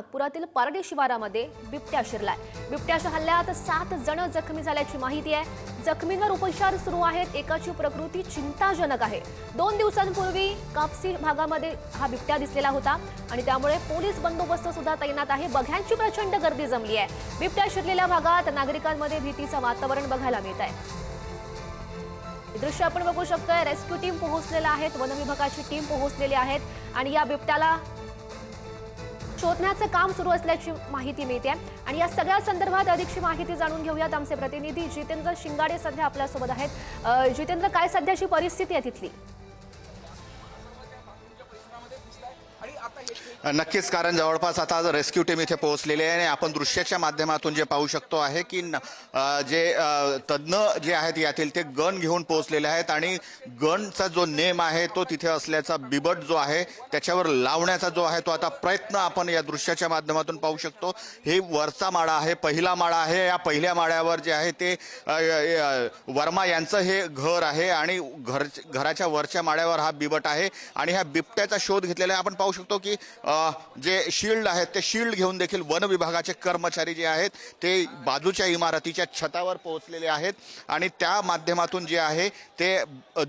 नागपुरातील पारडी शिवारामध्ये बिबट्या शिरलाय. बिबट्याच्या हल्ल्यात सात जण जखमी झाल्याची माहिती आहे. जखमींवर उपचार सुरू आहेत. एकाची प्रकृती चिंताजनक आहे. दोन दिवसांपूर्वी कापसी भागामध्ये हा बिबट्या दिसलेला होता आणि त्यामुळे पोलीस बंदोबस्त सुद्धा तैनात आहे. बघ्यांची प्रचंड गर्दी जमली आहे. बिबट्या शिरलेल्या भागात नागरिकांमध्ये भीतीचं वातावरण बघायला मिळत आहे दृश्य आपण बघू शकतोय. रेस्क्यू टीम पोहोचलेल्या आहेत. वनविभागाची टीम पोहोचलेली आहेत आणि या बिबट्याला शोधण्याचं काम सुरू असल्याची माहिती मिळते आणि या सगळ्या संदर्भात अधिकची माहिती जाणून घेऊयात आमचे प्रतिनिधी जितेंद्र शिंगाडे सध्या आपल्यासोबत आहेत. जितेंद्र काय सध्याची परिस्थिती आहे तिथली? नक्कीच कारण जवळपास आता रेस्क्यू टीम इथे पोहोचलेली आहे आणि आपण दृश्याच्या माध्यमातून जे पाहू शकतो आहे की न- जे तज्ज्ञ जे आहेत यातील ते गन घेऊन पोहोचलेले आहेत आणि गनचा जो नेम आहे तो तिथे असल्याचा बिबट जो आहे त्याच्यावर लावण्याचा जो आहे तो आता प्रयत्न आपण या दृश्याच्या माध्यमातून पाहू शकतो. हे वरचा माळा आहे पहिला माळा आहे. या पहिल्या माळ्यावर जे आहे ते वर्मा यांचं हे घर आहे आणि घर घराच्या वरच्या माळ्यावर हा बिबट आहे आणि ह्या बिबट्याचा शोध घेतलेला आहे. आपण पाहू शकतो की जे शिल्ड आहेत ते शिल्ड घेऊन देखील वन विभागाचे कर्मचारी जे आहेत ते बाजूच्या इमारतीच्या छतावर पोहोचलेले आहेत. आणि त्या माध्यमातून जे आहे ते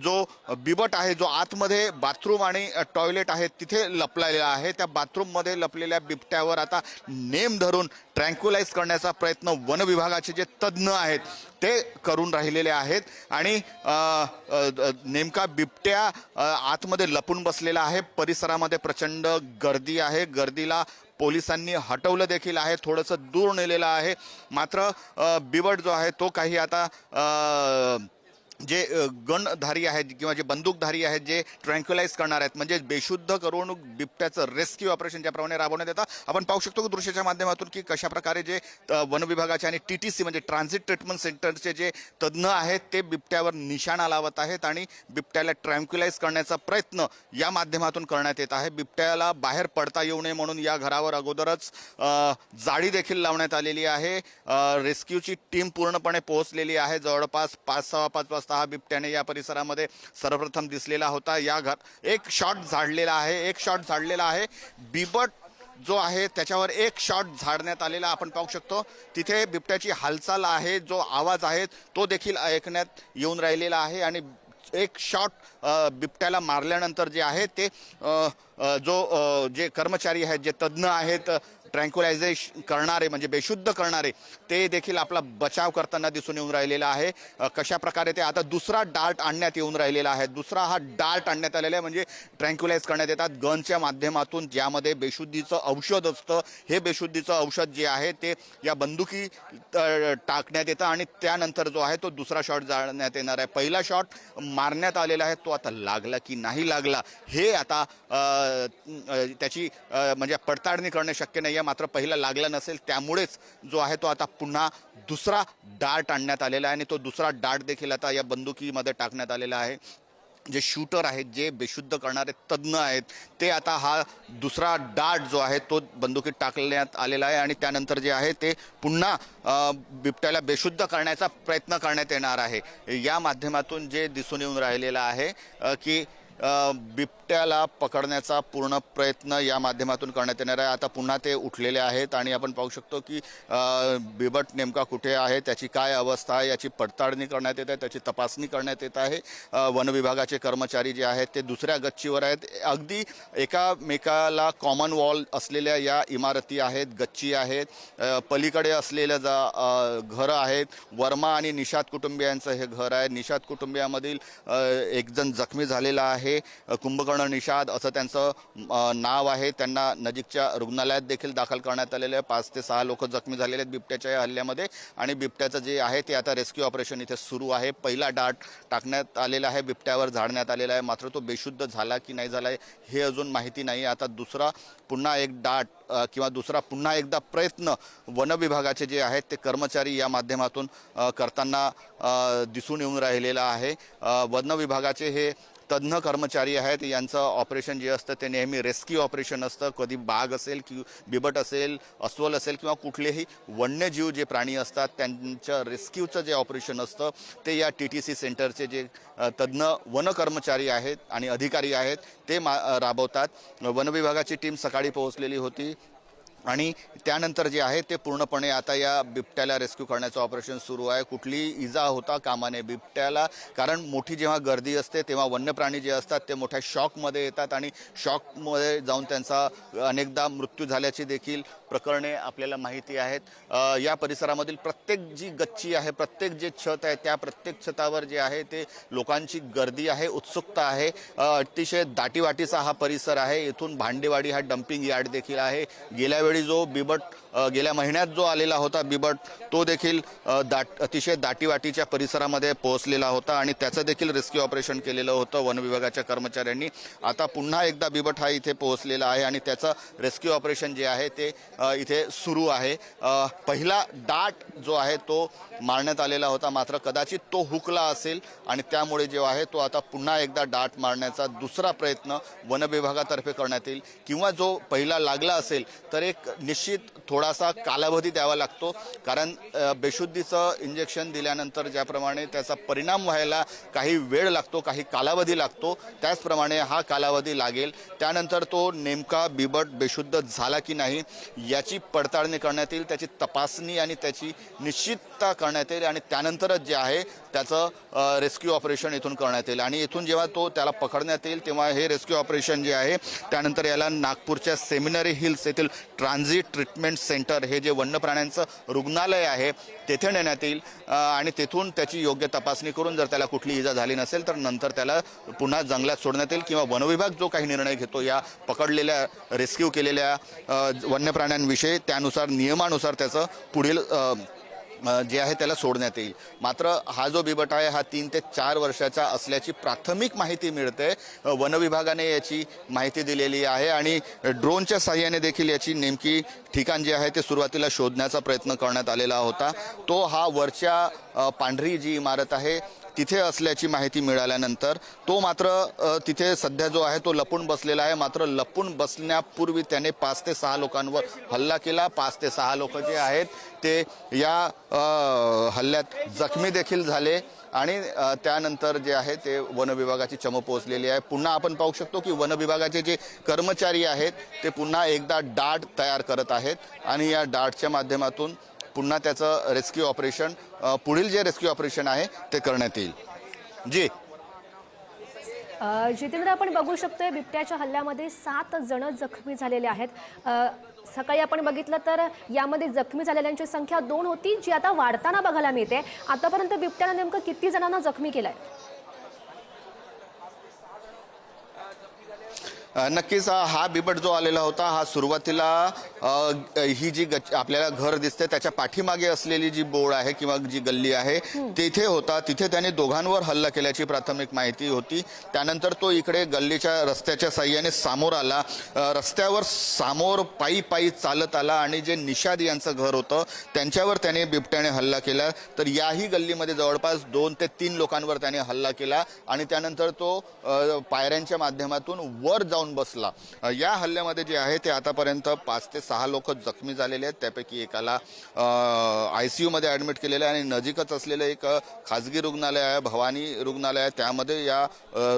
जो बिबट आहे जो आतमध्ये बाथरूम आणि टॉयलेट आहे तिथे लपलेला आहे. त्या बाथरूममध्ये लपलेल्या बिबट्यावर आता नेम धरून ट्रँक्युलाइज करण्याचा प्रयत्न वन विभागाचे जे तज्ज्ञ आहेत ते करून राहिलेले आहेत. आणि नेमका बिबट्या आतमध्ये लपून बसलेला आहे. परिसरामध्ये प्रचंड गर्दी आहे. गर्दीला पोलिसांनी हटवलं देखील आहे. थोडंसं दूर नेलेलं आहे. मात्र बिबट जो आहे तो काही आता जे गणधारी आहेत किंवा जे बंदूकधारी आहेत जे ट्रँक्युलाइज करणार आहेत म्हणजे बेशुद्ध करून बिबट्याचं रेस्क्यू ऑपरेशन ज्याप्रमाणे राबवण्यात येतं. आपण पाहू शकतो की दृश्याच्या माध्यमातून की कशा प्रकारे जे वन विभागाचे आणि टी टी सी म्हणजे ट्रान्झिट ट्रीटमेंट सेंटरचे जे तज्ज्ञ आहेत ते बिबट्यावर निशाणा लावत आहेत आणि बिबट्याला ट्रँक्युलाइज करण्याचा प्रयत्न या माध्यमातून करण्यात येत आहे. बिबट्याला बाहेर पडता येऊ नये म्हणून या घरावर अगोदरच जाळी देखील लावण्यात आलेली आहे. रेस्क्यूची टीम पूर्णपणे पोहोचलेली आहे. जवळपास पाच सहा पाच वाजता हा बिबट्याने या परिसरामध्ये सर्वप्रथम दिसलेला होता. या घर एक शॉट झाडलेला आहे एक शॉट झाडलेला आहे. बिबट जो आहे त्याच्यावर एक शॉट झाडण्यात आलेला आपण पाहू शकतो. तिथे बिबट्याची हालचाल आहे जो आवाज आहे तो देखील ऐकण्यात येऊन राहिलेला आहे आणि एक शॉट बिबट्याला मारल्यानंतर जे आहे ते जो जे कर्मचारी आहेत जे तज्ज्ञ आहेत ट्रँक्युलायझेश करणारे म्हणजे बेशुद्ध करणारे ते देखील आपला बचाव करताना दिसून येऊन राहिलेला आहे. कशा प्रकारे ते आता दुसरा डार्ट आणण्यात येऊन राहिलेला आहे. दुसरा हा डार्ट आणण्यात आलेला आहे म्हणजे ट्रँक्युलाइज करण्यात येतात. गनच्या माध्यमातून ज्यामध्ये बेशुद्धीचं औषध असतं हे बेशुद्धीचं औषध जे आहे ते या बंदुकी टाकण्यात येतं आणि त्यानंतर जो आहे तो दुसरा शॉट जाळण्यात येणार आहे. पहिला शॉट मारण्यात आलेला आहे तो आता लागला की नाही लागला हे आता त्याची म्हणजे पडताळणी करणे शक्य नाही. आहे मात्र पहिला लागला नसेल त्यामुळेच जो आहे तो आता पुन्हा दुसरा डार्ट आणण्यात आलेला आहे आणि तो दुसरा डार्ट देखील आता या बंदुकीमध्ये टाकण्यात आलेला आहे. जे शूटर आहेत जे बेशुद्ध करणारे तज्ज्ञ आहेत ते आता हा दुसरा डार्ट जो आहे तो बंदुकीत टाकण्यात आलेला आहे आणि त्यानंतर जे आहे ते पुन्हा बिबट्याला बेशुद्ध करण्याचा प्रयत्न करण्यात येणार आहे. या माध्यमातून जे दिसून येऊन राहिलेलं आहे की बिबट्याला पकडण्याचा पूर्ण प्रयत्न या माध्यमातून करण्यात येणार आहे. आता पुन्हा ते उठलेले आहेत आणि आपण पाहू शकतो की बिबट नेमका कुठे आहे त्याची काय अवस्था आहे याची पडताळणी करण्यात येत आहे त्याची तपासणी करण्यात येत आहे. वन विभागाचे कर्मचारी जे आहेत ते दुसऱ्या गच्चीवर आहेत. अगदी एकामेकाला कॉमन वॉल असलेल्या या इमारती आहेत गच्ची आहेत. पलीकडे असलेलं जा घरं आहेत वर्मा आणि निषाद कुटुंबियांचं हे घर आहे. निषाद कुटुंबियामधील एकजण जखमी झालेला आहे. आहे. कुंभकर्ण निषाद असं त्यांचं नाव आहे. त्यांना नजीकच्या रुग्णालयात देखील दाखल करण्यात आलेलं आहे. पाच ते सहा लोक जखमी झालेले आहेत बिबट्याच्या या हल्ल्यामध्ये. आणि बिबट्याचं जे आहे ते आता रेस्क्यू ऑपरेशन इथे सुरू आहे. पहिला डाट टाकण्यात आलेला आहे. बिबट्यावर झाडण्यात आलेला आहे. मात्र तो बेशुद्ध झाला की नाही झाला हे अजून माहिती नाही. आता दुसरा पुन्हा एक डाट किंवा दुसरा पुन्हा एकदा प्रयत्न वनविभागाचे जे आहेत ते कर्मचारी या माध्यमातून करताना दिसून येऊन राहिलेला आहे. वनविभागाचे वन विभागाचे हे तज्ज्ञ कर्मचारी आहेत यांचं ऑपरेशन जे असतं ते नेहमी रेस्क्यू ऑपरेशन असतं. कधी बाघ असेल कि बिबट असेल अस्वल असेल किंवा कुठलेही वन्यजीव जे प्राणी असतात त्यांच्या रेस्क्यूचं जे ऑपरेशन असतं ते या टी टी सी सेंटरचे जे तज्ज्ञ वन कर्मचारी आहेत आणि अधिकारी आहेत ते मा राबवतात. वनविभागाची टीम सकाळी पोहोचलेली होती. आणि त्यानंतर जे आहे ते पूर्णपणे आता या बिबट्याला रेस्क्यू करण्याचं ऑपरेशन सुरू आहे. कुठली इजा होता कामाने बिबट्याला. कारण मोठी जेव्हा गर्दी असते तेव्हा वन्यप्राणी जे असतात ते मोठ्या शॉकमध्ये येतात आणि शॉकमध्ये जाऊन त्यांचा अनेकदा मृत्यू झाल्याची देखील प्रकरणे आपल्याला माहिती आहेत. या परिसरामधील प्रत्येक जी गच्ची आहे प्रत्येक जे छत आहे त्या प्रत्येक छतावर जे आहे ते लोकांची गर्दी आहे उत्सुकता आहे. अतिशय दाटीवाटीचा हा परिसर आहे. इथून भांडेवाडी हा डम्पिंग यार्ड देखील आहे. गेल्या वेळी जो बिबट गेल्या महिन्यात जो आलेला होता बिबट तो देखील दाट अतिशय दाटीवाटीच्या परिसरामध्ये पोहोचलेला होता आणि त्याचं देखील रेस्क्यू ऑपरेशन केलेलं होतं वन विभागाच्या कर्मचाऱ्यांनी. आता पुन्हा एकदा बिबट हा इथे पोहोचलेला आहे आणि त्याचं रेस्क्यू ऑपरेशन जे आहे ते इथे सुरू आहे. पहिला डाट जो आहे तो मारण्यात आलेला होता मात्र कदाचित तो हुकला असेल आणि त्यामुळे जो आहे तो आता पुन्हा एकदा डाट मारण्याचा दुसरा प्रयत्न वन विभागातर्फे करण्यात येईल. किंवा जो पहिला लागला असेल तर एक निश्चित थोडासा कालावधी द्यावा लागतो. कारण बेशुद्धीचं इंजेक्शन दिल्यानंतर ज्याप्रमाणे त्याचा परिणाम व्हायला काही वेळ लागतो काही कालावधी लागतो त्याचप्रमाणे हा कालावधी लागेल. त्यानंतर तो नेमका बिबट बेशुद्ध झाला की नाही याची पडताळणी करण्यात येईल त्याची तपासणी आणि त्याची निश्चितता करण्यात येईल आणि त्यानंतरच जे आहे त्याचं रेस्क्यू ऑपरेशन इथून करण्यात येईल. आणि इथून जेव्हा तो त्याला पकडण्यात येईल तेव्हा हे रेस्क्यू ऑपरेशन जे आहे त्यानंतर याला नागपूरच्या सेमिनरी हिल्स येथील ट्रान्झिट ट्रीटमेंट सेंटर हे जे वन्य प्राण्यांचं रुग्णालय आहे तेथे नेण्यात येईल. आणि तेथून त्याची योग्य तपासणी करून जर त्याला कुठली इजा झाली नसेल तर नंतर त्याला पुन्हा जंगलात सोडण्यात येईल किंवा वनविभाग जो काही निर्णय घेतो या पकडलेल्या रेस्क्यू केलेल्या वन्य प्राण्यांविषयी त्यानुसार नियमानुसार त्याचं पुढील जे आहे त्याला सोडण्यात येईल. मात्र हा जो बिबट आहे हा तीन ते चार वर्षाचा असल्याची प्राथमिक माहिती मिळते. वनविभागाने याची माहिती दिलेली आहे आणि ड्रोनच्या साह्याने देखील याची नेमकी ठिकाण जे आहे ते सुरुवातीला शोधण्याचा प्रयत्न करण्यात आलेला होता. तो हा वरच्या पांढरी जी इमारत आहे तिथे असल्याची माहिती मिळाल्यानंतर तो मात्र तिथे सध्या जो आहे तो लपून बसलेला आहे. मात्र लपून बसण्यापूर्वी त्याने पाच ते सहा लोकांवर हल्ला केला. पाच ते सहा लोक जे आहेत ते या हल्ल्यात जखमी देखील झाले आणि त्यानंतर जे आहे ते वन विभागाची चम पोहोचलेली आहे. पुन्हा आपण पाहू शकतो की वन विभागाचे जे कर्मचारी आहेत ते पुन्हा एकदा डाट तयार करत आहेत आणि या डाटच्या माध्यमातून पुन्हा त्याचं रेस्क्यू ऑपरेशन पुढील जे रेस्क्यू ऑपरेशन आहे ते करण्यात येईल. जी. जितेंद्र आपण बघू शकतोय बिबट्याच्या हल्ल्यामध्ये सात जण जखमी झालेले आहेत. सकाळी आपण बघितलं तर यामध्ये जखमी झालेल्यांची संख्या दोन होती जी आता वाढताना बघायला मिळते. आतापर्यंत बिबट्यानं नेमकं किती जणांना जखमी केलं आहे नक्कीच हा बिबट जो आलेला होता हा सुरुवातीला ही जी आपल्याला घर दिसते त्याच्या पाठीमागे असलेली जी बोळ आहे किंवा जी गल्ली आहे तिथे होता. तिथे त्याने दोघांवर हल्ला केल्याची प्राथमिक माहिती होती. त्यानंतर तो इकडे गल्लीच्या रस्त्याच्या साह्याने सामोर आला. रस्त्यावर सामोर पायी पायी चालत आला आणि जे निषाद यांचं घर होतं त्यांच्यावर त्याने बिबट्याने हल्ला केला. तर याही गल्लीमध्ये जवळपास दोन ते तीन लोकांवर त्याने हल्ला केला आणि त्यानंतर तो पायऱ्यांच्या माध्यमातून वर जाऊन बसला. या हल्ल्यामध्ये जे आहे ते आतापर्यंत पाच ते सहा लोक जखमी झालेले आहेत. त्यापैकी एकाला आय सी यूमध्ये ॲडमिट केलेलं आहे आणि नजीकच असलेलं एक खाजगी रुग्णालय आहे भवानी रुग्णालय आहे. त्यामध्ये या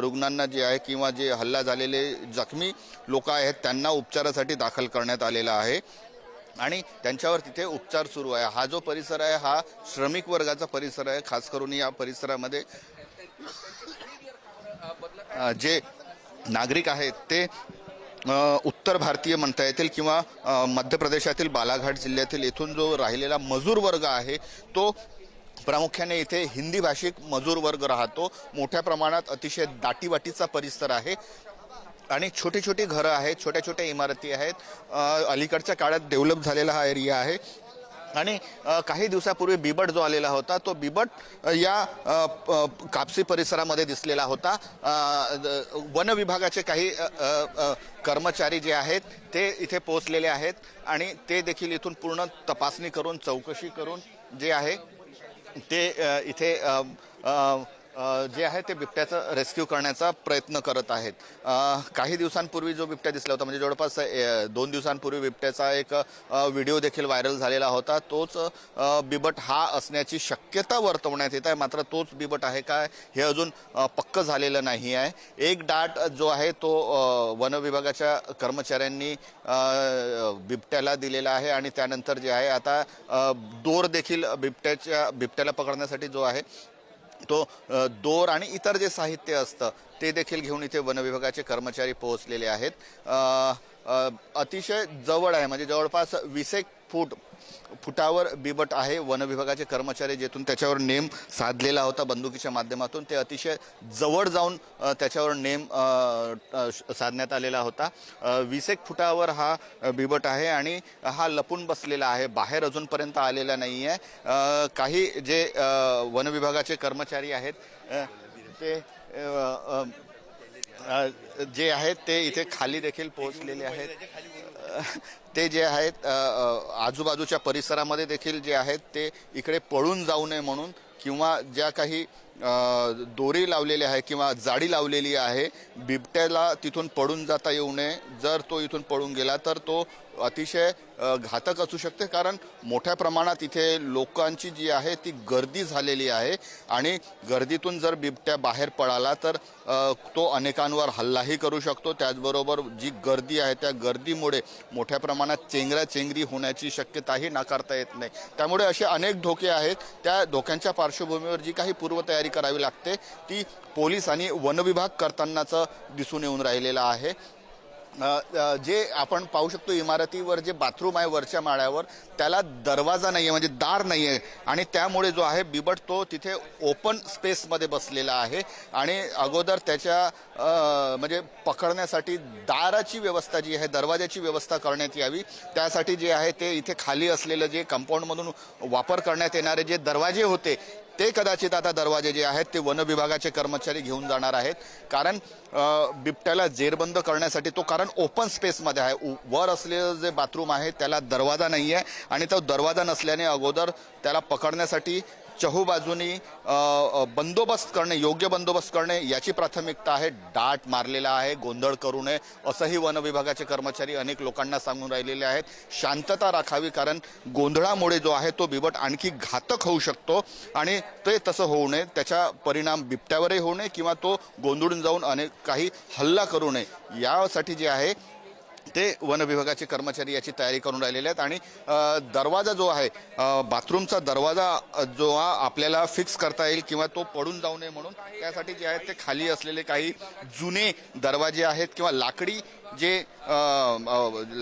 रुग्णांना जे आहे किंवा जे हल्ला झालेले जखमी लोक आहेत त्यांना उपचारासाठी दाखल करण्यात आलेला आहे. आणि त्यांच्यावर तिथे उपचार सुरू आहे. हा जो परिसर आहे हा श्रमिक वर्गाचा परिसर आहे. खास करून या परिसरामध्ये जे नागरिक आहेत ते उत्तर भारतीय म्हणता येतील किंवा मध्य प्रदेशातील बालाघाट जिल्ह्यातील इथून जो राहिलेला मजूर वर्ग आहे तो प्रामुख्याने इथे हिंदी भाषिक मजूर वर्ग राहतो. मोठ्या प्रमाणात अतिशय दाटीवाटीचा परिसर आहे. आणि छोटी छोटी घरं आहेत छोट्या छोट्या इमारती आहेत. अलीकडच्या काळात डेव्हलप झालेला हा एरिया आहे. आणि काही दिवसापूर्वी बिबट जो आलेला होता तो बिबट या प- कापसी परिसरामध्ये दिसलेला होता. वन विभागाचे काही कर्मचारी जे आहेत ते इथे पोहोचलेले आहेत आणि ते देखील इथून पूर्ण तपासणी करून चौकशी करून जे आहे ते इथे जे आहे ते बिबट्याचं रेस्क्यू करण्याचा प्रयत्न करत आहेत. काही दिवसांपूर्वी जो बिबट्या दिसला होता म्हणजे जवळपास दोन दिवसांपूर्वी बिबट्याचा एक व्हिडिओ देखील व्हायरल झालेला होता. तोच बिबट हा असण्याची शक्यता वर्तवण्यात येत आहे. मात्र तोच बिबट आहे काय हे अजून पक्क झालेलं नाही आहे. एक डाट जो आहे तो वनविभागाच्या वन विभागाच्या कर्मचाऱ्यांनी बिबट्याला दिलेला आहे आणि त्यानंतर जे आहे आता दोर देखील बिबट्याच्या बिबट्याला पकडण्यासाठी जो आहे तो दोर आणि इतर जे साहित्य असतं ते देखील घेऊन इथे वन विभागाचे कर्मचारी पोहोचलेले आहेत. अतिशय जवळ आहे म्हणजे जवळपास वीसेक फूट फुटावर बिबट आहे. वन विभागाचे कर्मचारी जेथून त्याच्यावर नेम साधलेला होता बंदुकीच्या माध्यमातून ते अतिशय जवळ जाऊन त्याच्यावर नेम साधण्यात आलेला होता. वीस एक फुटावर हा बिबट आहे आणि हा लपून बसलेला आहे. बाहेर अजूनपर्यंत आलेला नाही आहे काही जे वनविभागाचे वन विभागाचे कर्मचारी आहेत ते जे आहेत ते इथे खाली देखील पोहोचलेले आहेत. ते जे आहेत आजूबाजूच्या परिसरामध्ये देखील जे आहेत ते इकडे पळून जाऊ नये म्हणून किंवा ज्या काही दोरी लावलेली आहे किंवा जाडी लावलेली आहे बिबट्याला तिथून पळून जाता येऊ नये. जर तो इथून पळून गेला तर तो अतिशय घातक असू शकते. कारण मोठ्या प्रमाणात इथे लोकांची जी आहे ती गर्दी झालेली आहे. आणि गर्दीतून जर बिबट्या बाहेर पळाला तर तो अनेकांवर हल्लाही करू शकतो. त्याचबरोबर जी गर्दी आहे त्या गर्दीमुळे मोठ्या प्रमाणात चेंगरा चेंगरी होण्याची शक्यताही नाकारता येत नाही. त्यामुळे असे अनेक धोके आहेत. त्या धोक्यांच्या पार्श्वभूमीवर जी काही पूर्वतयारी करावी लागते ती पोलीस आणि वनविभाग करतानाचं दिसून येऊन राहिलेलं आहे. जे आपण पाहू शकतो इमारतीवर जे बाथरूम आहे वरच्या माळ्यावर त्याला दरवाजा नाही आहे म्हणजे दार नाही आहे आणि त्यामुळे जो आहे बिबट तो तिथे ओपन स्पेसमध्ये बसलेला आहे. आणि अगोदर त्याच्या म्हणजे पकडण्यासाठी दाराची व्यवस्था जी आहे दरवाजाची व्यवस्था करण्यात यावी. त्यासाठी जे आहे ते इथे खाली असलेलं जे कंपाऊंडमधून वापर करण्यात येणारे जे दरवाजे होते ते कदाचित आता दरवाजे जे आहेत ते वन विभागाचे कर्मचारी घेऊन जाणार आहेत. कारण बिबट्याला जेरबंद करण्यासाठी तो कारण ओपन स्पेसमध्ये आहे. वर असलेलं जे बाथरूम आहे त्याला दरवाजा नाही आहे आणि तो दरवाजा नसल्याने अगोदर त्याला पकडण्यासाठी चहूबाजूनी बंदोबस्त करणे योग्य बंदोबस्त करणे याची प्राथमिकता आहे. डाट मारलेला आहे गोंधळ करू नये असंही वन विभागाचे कर्मचारी अनेक लोकांना सांगून राहिलेले आहेत. शांतता राखावी कारण गोंधळामुळे जो आहे तो बिबट आणखी घातक होऊ शकतो. आणि ते तसं होऊ नये त्याचा परिणाम बिबट्यावरही होऊ नये किंवा तो गोंधळून जाऊन अनेक काही हल्ला करू नये. यासाठी जे आहे ते वन विभागाचे कर्मचारी याची तयारी करून राहिलेले आहेत. आणि दरवाजा जो आहे बाथरूमचा दरवाजा जो हा आपल्याला फिक्स करता येईल किंवा तो पडून जाऊ नये म्हणून त्यासाठी जे आहेत ते खाली असलेले काही जुने दरवाजे आहेत किंवा लाकडी जे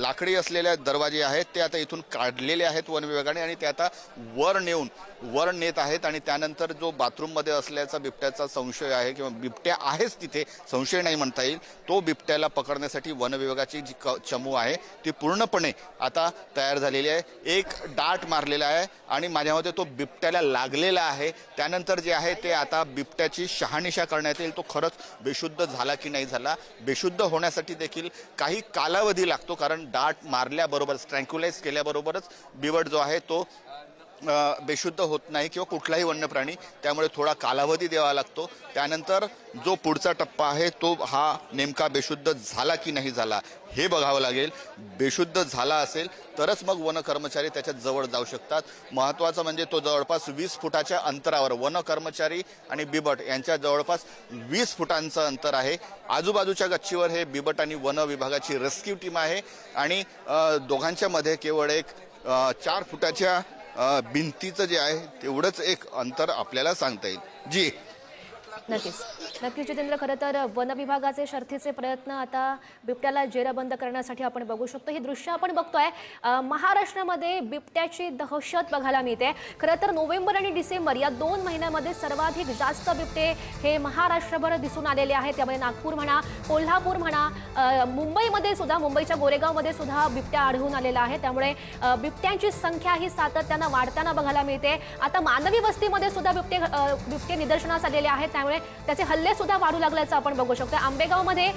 लाकडी असलेले दरवाजे आहेत ते आता इथून काढलेले आहेत वन विभागाने आणि ते आता वर नेऊन वर नेत आहेत आणि त्यानंतर जो बाथरूममध्ये असल्याचा बिबट्याचा संशय आहे किंवा बिबट्या आहेच तिथे संशय नाही म्हणता येईल तो बिबट्याला पकडण्यासाठी वन विभागाची जी क चमू आहे ती पूर्णपणे आता तयार झालेली आहे. एक डाट मारलेला आहे आणि माझ्यामध्ये तो बिबट्याला लागलेला आहे. त्यानंतर जे आहे ते आता बिबट्याची शहानिशा करण्यात येईल. तो खरंच बेशुद्ध झाला की नाही झाला. बेशुद्ध होण्यासाठी देखील काही कालावधी लागतो कारण डाट मारल्याबरोबर स्ट्रँक्युलाइज केल्याबरोबरच बिवट जो आहे तो बेशुद्ध होत नाही किंवा कुठलाही वन्य प्राणी त्यामुळे थोडा कालावधी द्यावा लागतो. त्यानंतर जो पुढचा टप्पा आहे तो हा नेमका बेशुद्ध झाला की नाही झाला हे बघावं लागेल. बेशुद्ध झाला असेल तरच मग वन कर्मचारी त्याच्याजवळ जाऊ शकतात. महत्त्वाचं म्हणजे तो जवळपास वीस फुटाच्या अंतरावर वन कर्मचारी आणि बिबट यांच्या जवळपास वीस फुटांचं अंतर आहे. आजूबाजूच्या गच्चीवर हे बिबट आणि वन विभागाची रेस्क्यू टीम आहे. आणि दोघांच्यामध्ये दोघांच्या मध्ये केवळ एक चार फुटाच्या भिंतीचं जे आहे तेवढंच एक अंतर आपल्याला सांगता येईल. जी नक्कीच. नक्कीच जितेंद्र खरं तर वन विभागाचे शर्थीचे प्रयत्न आता बिबट्याला जेरबंद करण्यासाठी आपण बघू शकतो. ही दृश्य आपण बघतोय. महाराष्ट्रामध्ये बिबट्याची दहशत बघायला मिळते. खरं तर नोव्हेंबर आणि डिसेंबर या दोन महिन्यामध्ये सर्वाधिक जास्त बिबटे हे महाराष्ट्रभर दिसून आलेले आहेत. त्यामध्ये नागपूर म्हणा कोल्हापूर म्हणा मुंबईमध्ये सुद्धा मुंबईच्या गोरेगावमध्ये सुद्धा बिबट्या आढळून आलेला आहे. त्यामुळे बिबट्यांची संख्या ही सातत्यानं वाढताना बघायला मिळते. आता मानवी वस्तीमध्ये सुद्धा बिबटे बिबटे निदर्शनास आलेले आहेत. त्यामुळे त्याचे हल्ले सुद्धा वाढू लागल्याचं आपण बघू शकतो आंबेगावमध्ये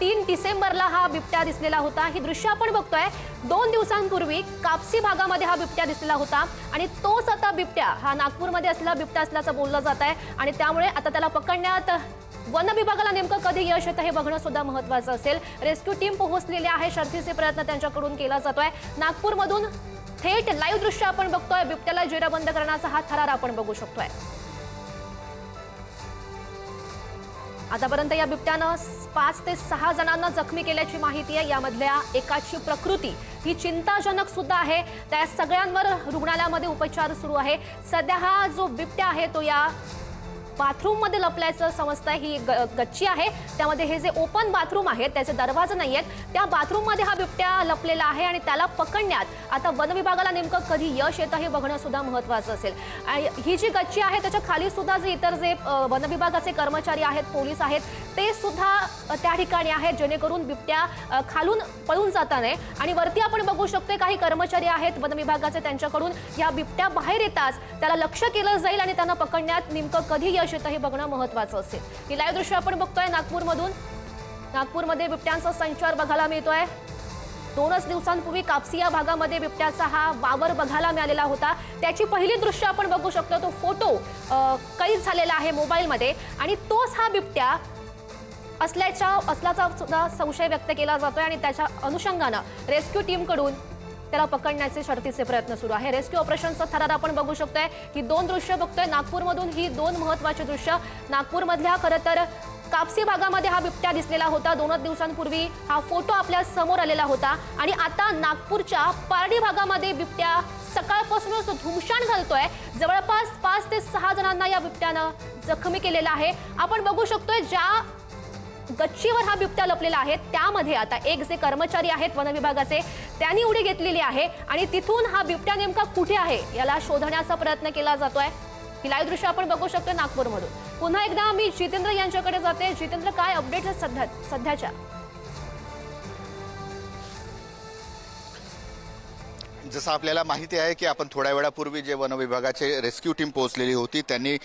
तीन डिसेंबरला हा बिबट्या दिसलेला होता. ही दृश्य आपण बघतोय. दोन दिवसांपूर्वी कापसी भागामध्ये हा बिबट्या दिसलेला होता आणि तोच आता बिबट्या हा नागपूरमध्ये असलेला बिबट्या असल्याचं बोललं जात आहे आणि त्यामुळे आता त्याला पकडण्यात वन विभागाला नेमकं कधी यश येतं हे बघणं सुद्धा महत्वाचं असेल. रेस्क्यू टीम पोहोचलेली आहे. शर्थीचे प्रयत्न त्यांच्याकडून केला जातोय. नागपूरमधून थेट लाईव्ह दृश्य आपण बघतोय. बिबट्याला जेरबंद करण्याचा हा थरार आपण बघू शकतोय. आतापर्यंत या बिबट्यानं पाच ते सहा जणांना जखमी केल्याची माहिती आहे. यामधल्या एकाची प्रकृती ही चिंताजनक सुद्धा आहे. त्या सगळ्यांवर रुग्णालयामध्ये उपचार सुरू आहे. सध्या हा जो बिबट्या आहे तो या बाथरूममध्ये लपल्याचं समजतं ही ग- गच्ची आहे. त्यामध्ये हे जे ओपन बाथरूम आहे त्याचे दरवाजे नाही आहेत. त्या बाथरूममध्ये हा बिबट्या लपलेला आहे आणि त्याला पकडण्यात आता वन विभागाला नेमकं कधी यश येतं हे बघणं सुद्धा महत्वाचं असेल. आणि ही जी गच्ची आहे त्याच्याखाली सुद्धा जे इतर जे वनविभागाचे कर्मचारी आहेत पोलीस आहेत ते सुद्धा त्या ठिकाणी आहेत जेणेकरून बिबट्या खालून पळून जाता नये आणि वरती आपण बघू शकतो काही कर्मचारी आहेत वनविभागाचे त्यांच्याकडून. या बिबट्या बाहेर येताच त्याला लक्ष केलं जाईल आणि त्यांना पकडण्यात नेमकं कधी यश येतं हे बघणं महत्वाचं असेल. ही लाईव्ह दृश्य आपण बघतोय नागपूरमधून. नागपूरमध्ये बिबट्यांचा संचार बघायला मिळतोय. दोनच दिवसांपूर्वी कापसी या भागामध्ये बिबट्याचा हा वावर बघायला मिळालेला होता. त्याची पहिली दृश्य आपण बघू शकतो तो फोटो कैद झालेला आहे मोबाईलमध्ये. आणि तोच हा बिबट्या असल्याच्या असल्याचा सुद्धा संशय व्यक्त केला जातोय आणि त्याच्या अनुषंगानं रेस्क्यू टीमकडून त्याला पकडण्याचे शर्तीचे प्रयत्न सुरू आहे. रेस्क्यू ऑपरेशनचा थरार आपण बघू शकतोय ही दोन दृश्य बघतोय. नागपूरमधून ही दोन महत्वाची दृश्य. नागपूरमधल्या खरं तर कापसी भागामध्ये हा बिबट्या दिसलेला होता. दोनच दिवसांपूर्वी हा फोटो आपल्यासमोर आलेला होता. आणि आता नागपूरच्या पारडी भागामध्ये बिबट्या सकाळपासूनच धुमशान घालतोय. जवळपास पाच ते सहा जणांना या बिबट्यानं जखमी केलेला आहे. आपण बघू शकतोय ज्या गच्चीवर हा बिबट्या लपलेला आहे. त्यामध्ये आता एक जे कर्मचारी आहेत वन विभागाचे त्यांनी उडी घेतलेली आहे आणि तिथून हा बिबट्या नेमका कुठे आहे याला शोधण्याचा प्रयत्न केला जातोय. ही लाईव्ह दृश्य आपण बघू शकतो नागपूरमधून. पुन्हा एकदा मी जितेंद्र यांच्याकडे जाते. जितेंद्र काय अपडेट आहेत सध्या सध्याच्या? जसं आपल्याला माहिती आहे की आपण थोड्या वेळापूर्वी जे वन विभागाचे रेस्क्यू टीम पोहोचलेली होती त्यांनी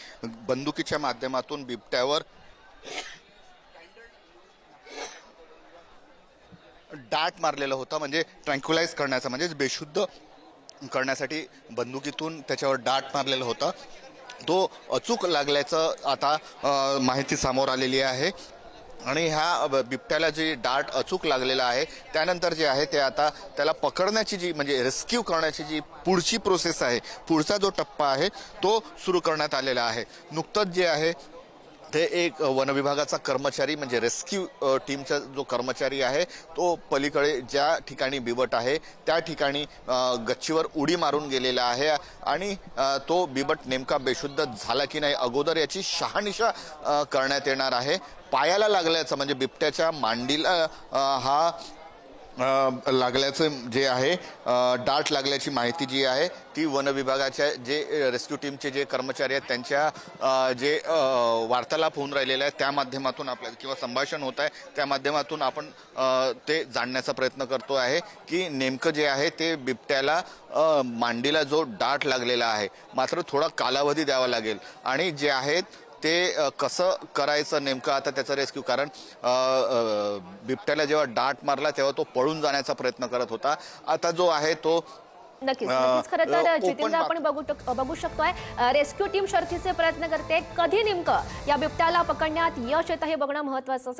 बंदुकीच्या माध्यमातून बिबट्यावर डाट मारलेला होता म्हणजे ट्रँक्युलाइज करण्याचा म्हणजे बेशुद्ध करण्यासाठी बंदुकीतून त्याच्यावर डाट मारलेला होता. तो अचूक लागल्याचं आता माहिती समोर आलेली आहे. आणि ह्या बिबट्याला जी डाट अचूक लागलेला आहे त्यानंतर जे आहे ते आता त्याला पकडण्याची जी म्हणजे रेस्क्यू करण्याची जी पुढची प्रोसेस आहे पुढचा जो टप्पा आहे तो सुरू करण्यात आलेला आहे. नुकतंच जे आहे ते एक वनविभागाचा कर्मचारी म्हणजे रेस्क्यू टीमचा जो कर्मचारी आहे तो पलीकडे ज्या ठिकाणी बिबट आहे त्या ठिकाणी गच्चीवर उडी मारून गेलेला आहे आणि तो बिबट नेमका बेशुद्ध झाला की नाही अगोदर याची शहानिशा करण्यात येणार आहे. पायाला लागल्याचं म्हणजे बिबट्याच्या मांडीला हा लागल्याचं जे आहे अ, डाट लागल्याची माहिती जी आहे ती वन विभागाच्या जे रेस्क्यू टीमचे जे कर्मचारी आहेत त्यांच्या जे वार्तालाप होऊन राहिलेला आहे त्या माध्यमातून आपल्या किंवा संभाषण होत आहे त्या माध्यमातून आपण ते जाणण्याचा प्रयत्न करतो आहे की नेमकं जे आहे ते बिबट्याला मांडीला जो डाट लागलेला आहे मात्र थोडा कालावधी द्यावा लागेल. आणि जे आहेत ते कसं करायचं नेमकं आता त्याचं रेस्क्यू कारण बिबट्याला जेव्हा डाट मारला तेव्हा तो पळून जाण्याचा प्रयत्न करत होता. आता जो आहे तो नक्कीच नक्कीच. खरं तर जितेंद्र आपण बघू बघू शकतोय. रेस्क्यू टीम शर्थीचे प्रयत्न करते. कधी नेमकं या बिबट्याला पकडण्यात यश येतं हे बघणं महत्वाचं